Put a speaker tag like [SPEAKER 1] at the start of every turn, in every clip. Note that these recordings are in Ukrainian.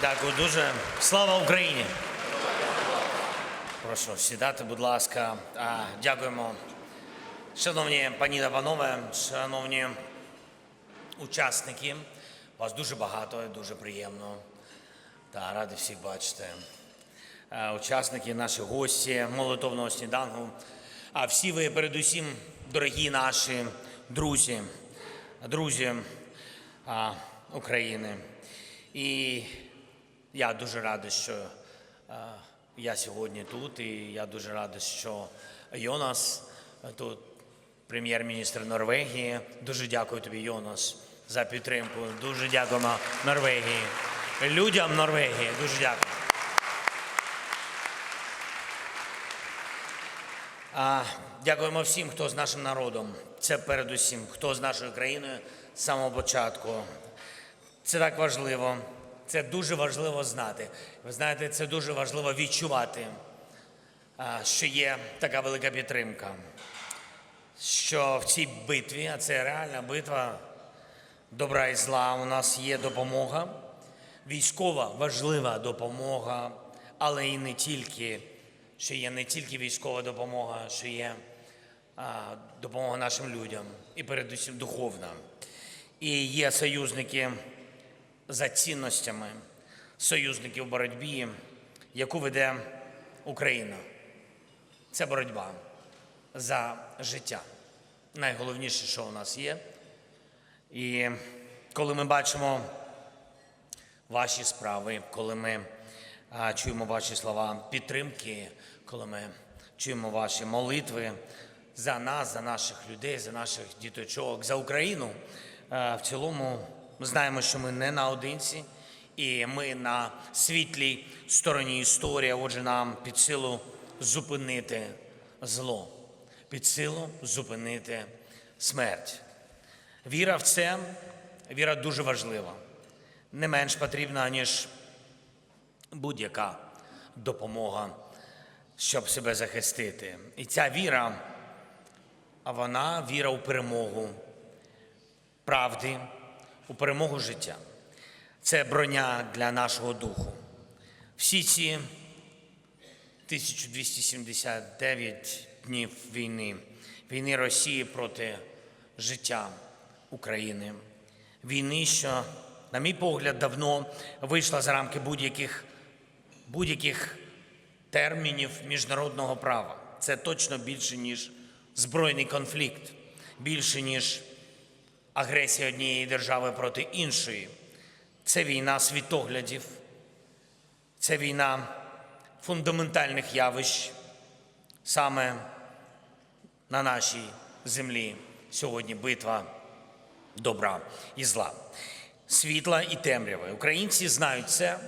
[SPEAKER 1] Дякую дуже. Слава Україні! Прошу сідати, будь ласка. Дякуємо. Шановні пані та панове, шановні учасники, вас дуже багато дуже приємно. Та радий всіх бачити. Учасники, наші гості молитовного сніданку. А всі ви, передусім, дорогі наші друзі, друзі України. І я дуже радий, що е, я сьогодні тут, і я дуже радий, що Йонас тут, прем'єр-міністр Норвегії. Дуже дякую тобі, Йонас, за підтримку. Дуже дякуємо Норвегії. Людям Норвегії. Дуже дякую. А, дякуємо всім, хто з нашим народом. Це передусім, хто з нашою країною з самого початку. Це так важливо. Це дуже важливо знати. Ви знаєте, це дуже важливо відчувати, що є така велика підтримка. Що в цій битві, а це реальна битва добра і зла, у нас є допомога, військова важлива допомога, але і не тільки, що є не тільки військова допомога, що є а, допомога нашим людям і передусім духовна. І є союзники за цінностями, союзники в боротьбі, яку веде Україна. Це боротьба за життя. Найголовніше, що у нас є. І коли ми бачимо ваші справи, коли ми чуємо ваші слова підтримки, коли ми чуємо ваші молитви за нас, за наших людей, за наших діточок, за Україну, в цілому ми знаємо, що ми не наодинці, і ми на світлій стороні історії, отже, нам під силу зупинити зло, під силу зупинити смерть. Віра в це, віра дуже важлива, не менш потрібна, ніж будь-яка допомога, щоб себе захистити. І ця віра, а вона віра у перемогу правди, у перемогу життя. Це броня для нашого духу. Всі ці 1279 днів війни, війни Росії проти життя України, війни, що, на мій погляд, давно вийшла за рамки будь-яких будь-яких термінів міжнародного права. Це точно більше, ніж збройний конфлікт, більше, ніж агресія однієї держави проти іншої. Це війна світоглядів, це війна фундаментальних явищ саме на нашій землі сьогодні битва добра і зла, світла і темряви. Українці знають це,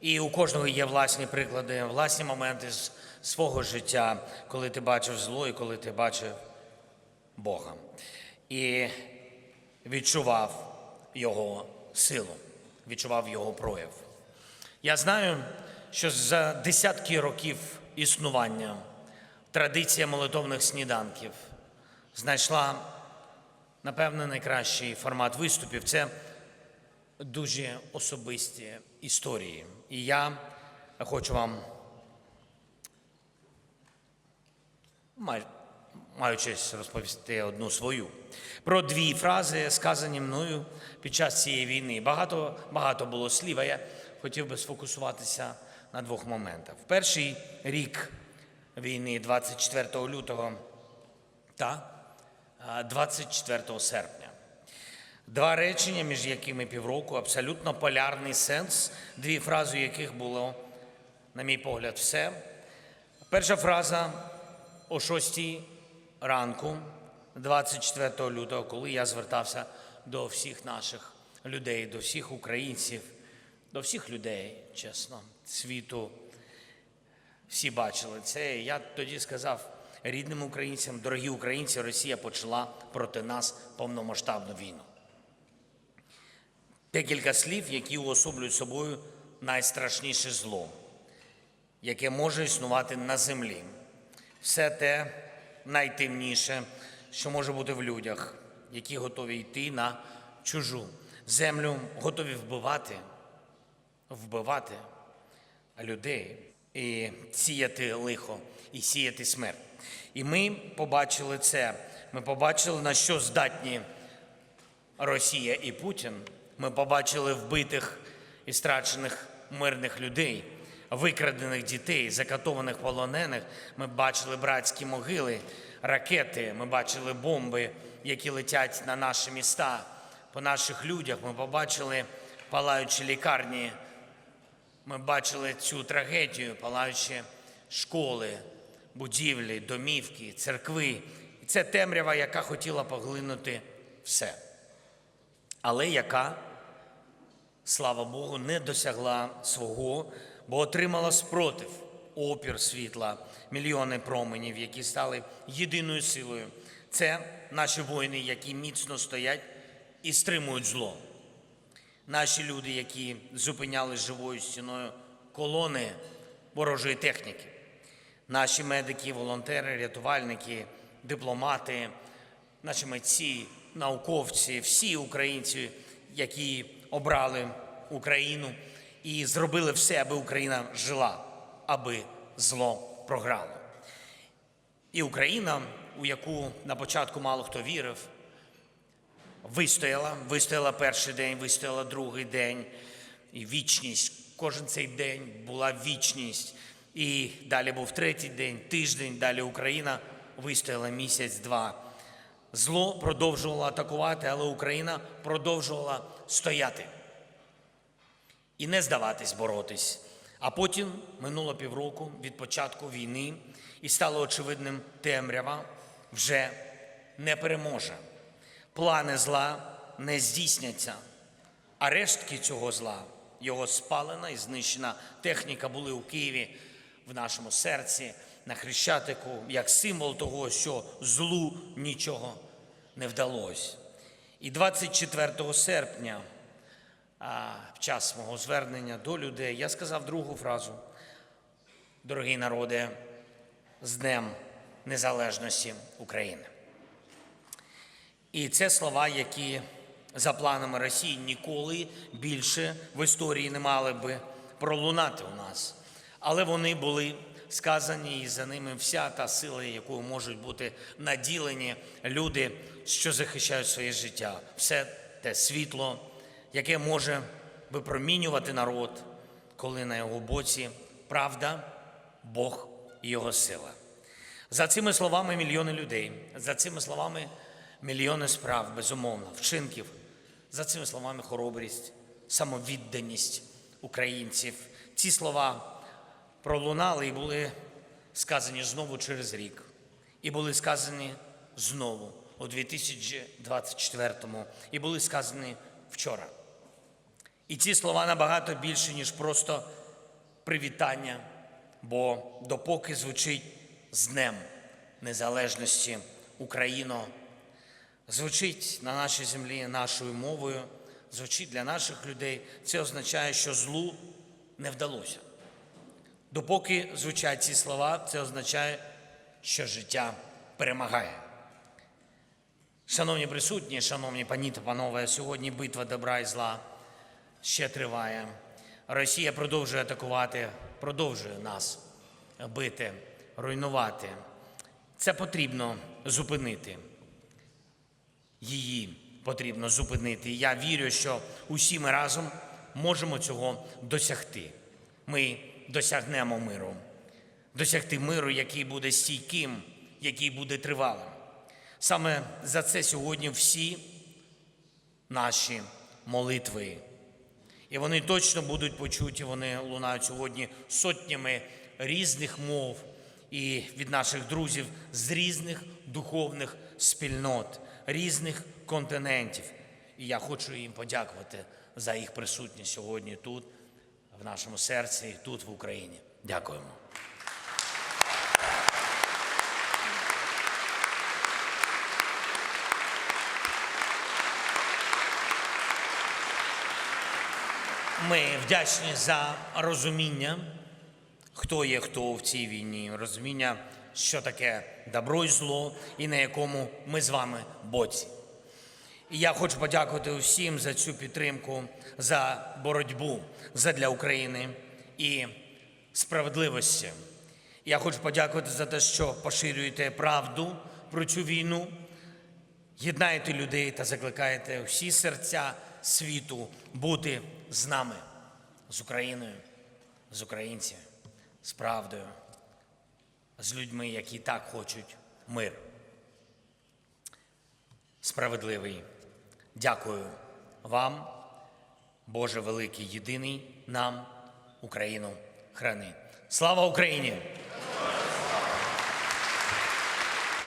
[SPEAKER 1] і у кожного є власні приклади, власні моменти з свого життя, коли ти бачив зло і коли ти бачив Бога. І відчував його силу, відчував його прояв. Я знаю, що за десятки років існування традиція молитовних сніданків знайшла, напевно, найкращий формат виступів. Це дуже особисті історії. І я хочу вам маю честь розповісти одну свою про дві фрази, сказані мною під час цієї війни. Багато, багато було слів, а я хотів би сфокусуватися на двох моментах. В перший рік війни, 24 лютого та 24 серпня. Два речення, між якими півроку, абсолютно полярний сенс, дві фрази яких було, на мій погляд, все. Перша фраза о 6 ранку, 24 лютого, коли я звертався до всіх наших людей, до всіх українців, до всіх людей, чесно, світу. Всі бачили це. Я тоді сказав рідним українцям, дорогі українці, Росія почала проти нас повномасштабну війну. Декілька слів, які уособлюють собою найстрашніше зло, яке може існувати на землі. Все те найтемніше, що може бути в людях, які готові йти на чужу землю, готові вбивати, вбивати людей і сіяти лихо, і сіяти смерть. І ми побачили це. Ми побачили, на що здатні Росія і Путін. Ми побачили вбитих і страчених мирних людей, викрадених дітей, закатованих полонених. Ми бачили братські могили, ракети. Ми бачили бомби, які летять на наші міста, по наших людях. Ми побачили палаючі лікарні. Ми бачили цю трагедію, палаючі школи, будівлі, домівки, церкви. І це темрява, яка хотіла поглинути все але яка, слава Богу, не досягла свого, бо отримала спротив, опір світла, мільйони променів, які стали єдиною силою. Це наші воїни, які міцно стоять і стримують зло. Наші люди, які зупиняли живою стіною колони ворожої техніки. Наші медики, волонтери, рятувальники, дипломати, наші митці, науковці, всі українці, які обрали Україну і зробили все, аби Україна жила, аби зло програло. І Україна, у яку на початку мало хто вірив, вистояла, вистояла перший день, вистояла другий день, і вічність. Кожен цей день була вічність. І далі був третій день, тиждень, далі Україна вистояла місяць-два. Зло продовжувало атакувати, але Україна продовжувала стояти і не здаватись, боротись. А потім минуло півроку від початку війни, і стало очевидним, темрява вже не переможе. Плани зла не здійсняться, а рештки цього зла, його спалена і знищена техніка були у Києві в нашому серці на Хрещатику, як символ того, що злу нічого не вдалося. І 24 серпня, в час мого звернення до людей, я сказав другу фразу: Дорогий народе, з Днем Незалежності України. І це слова, які за планами Росії ніколи більше в історії не мали би пролунати у нас. Але вони були сказані, і за ними вся та сила, якою можуть бути наділені люди, що захищають своє життя, все те світло, яке може випромінювати народ, коли на його боці правда, Бог і його сила. За цими словами мільйони людей, за цими словами мільйони справ, безумовно, вчинків, за цими словами хоробрість, самовідданість українців. Ці слова пролунали і були сказані знову через рік. І були сказані знову у 2024-му, і були сказані вчора. І ці слова набагато більше, ніж просто привітання, бо допоки звучить з Днем Незалежності Україно, звучить на нашій землі нашою мовою, звучить для наших людей, це означає, що злу не вдалося. Допоки звучать ці слова, це означає, що життя перемагає. Шановні присутні, шановні пані та панове, сьогодні битва добра і зла ще триває. Росія продовжує атакувати, продовжує нас бити, руйнувати. Це потрібно зупинити. Її потрібно зупинити. Я вірю, що усі ми разом можемо цього досягти. Ми досягнемо миру, досягти миру, який буде стійким, який буде тривалим. Саме за це сьогодні всі наші молитви. І вони точно будуть почуті, вони лунають сьогодні сотнями різних мов і від наших друзів з різних духовних спільнот, різних континентів. І я хочу їм подякувати за їх присутність сьогодні тут, в нашому серці, тут, в Україні. Дякуємо. Ми вдячні за розуміння, хто є хто в цій війні, розуміння, що таке добро і зло, і на якому ми з вами боці. І я хочу подякувати усім за цю підтримку, за боротьбу задля України і справедливості. Я хочу подякувати за те, що поширюєте правду про цю війну, єднаєте людей та закликаєте всі серця світу бути з нами, з Україною, з українцями, з правдою, з людьми, які так хочуть мир. Справедливий. Дякую вам, Боже великий, єдиний нам Україну храни. Слава Україні!